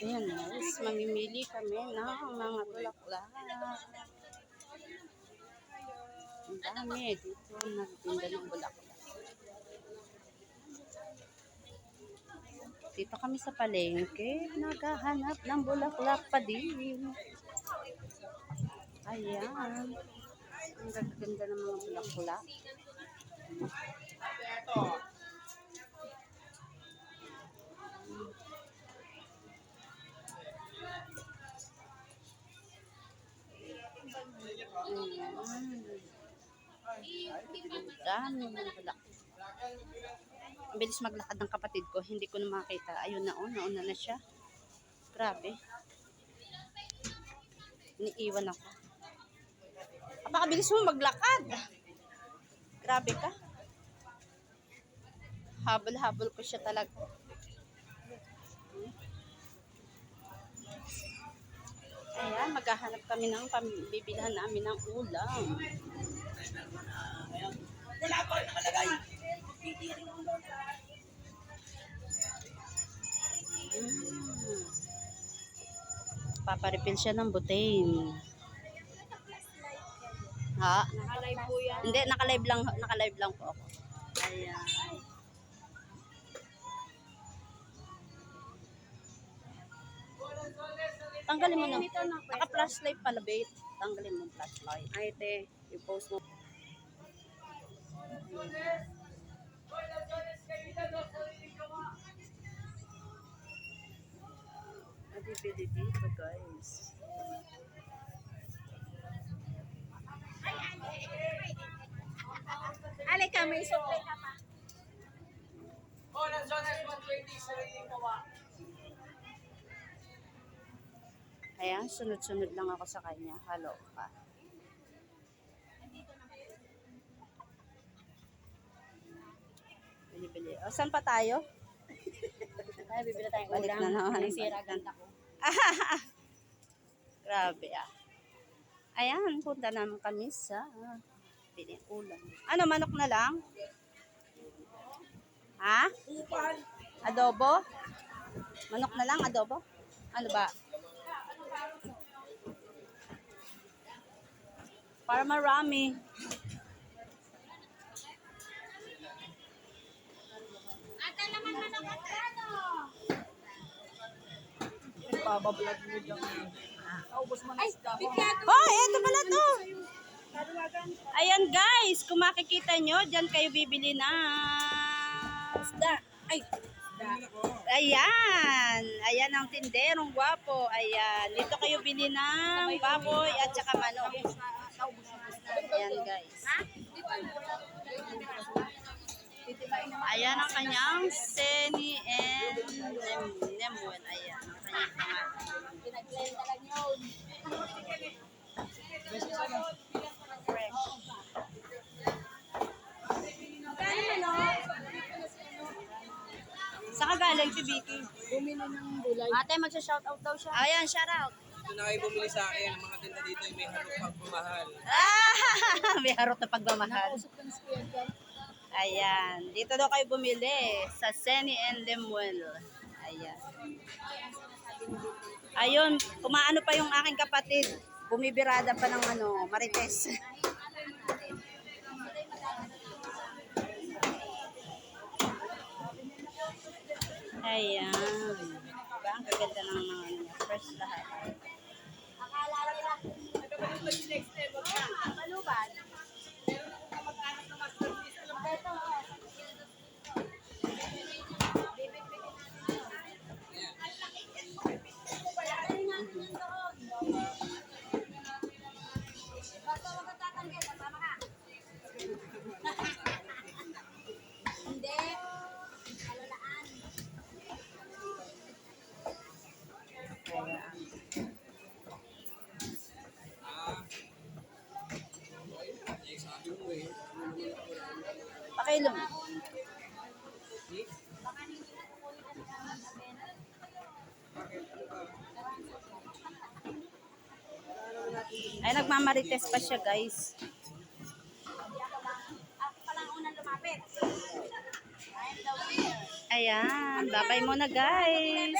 Ayan guys, mamimili kami ng mga bulaklak. Ang dami dito nagtinda ng bulaklak. Dito kami sa palengke, naghahanap ng bulaklak pa din. Ayan. Ang gaganda ng mga bulaklak. Ayan. Dami bulaklak. Ang bilis maglakad ng kapatid ko. Hindi ko na makita. Ayun na, oh, nauna na siya. Grabe. Iniiwan ako. Napakabilis mo maglakad. Grabe ka. Habol-habol ko siya talaga. Ayan, maghahanap kami ng pambibilhan namin ng ulam. Wala pa rin nakalagay. Mm. Paparefill siya ng butane. Ha? Nakalive po yan. Hindi, naka-live lang, naka-live lang po ako. Ayan. Tanggalin mo na. Naka-flashlight pala, babe. Tanggalin mo flashlight. Ay, te. I-post mo. Nabibili dito, guys. Halika, may supply ka pa. Oh, nasa next 120 sa rin kawa. Ayan, sunod-sunod lang ako sa kanya. Hello ka. Bili-bili. O, saan pa tayo? Ay, bibili tayong Balik ulam. na naman. May sira ganda ko. Grabe ah. Ayan, punta naman kami sa bili ulam. Ano, manok na lang? Ha? Adobo? Manok na lang, adobo? Ano ba? Para marami. Ate, laman manok at ano? Pabablog mo dyan. Naubos mo na isda ko. Oh, eto pala to. Ayan guys, kung makikita nyo, dyan kayo bibili na. Isda. Ay, Ayan. Ayan ang tinderong gwapo. Ayan. Dito kayo bili ng baboy at saka manok. Ayan guys. Ayan ang kanyang Seni and Nem Nemuel. Ayan. Ang kanyang pangalan. pinag-blend na lang yun. Fresh. Kaya ano? Saan ka galing si Vicky? Bumili ng gulay. Ate, magsha-shoutout daw siya. Ayan, shout out. Ito na kayo bumili sa akin. Ang mga tinda dito ay may harap pagmamahal. Ah, may harot na pagmamahal. Ayan. Dito daw kayo bumili sa Seni and Lemuel. Ayan. Ayun, kumaano pa yung aking kapatid. Bumibirada pa ng ano, Marites. Ayan. Diba? Ang kaganda ng mga ano. Fresh lahat. Pakilong. Ay, nagmamarites pa siya, guys. Ayan, babay muna guys.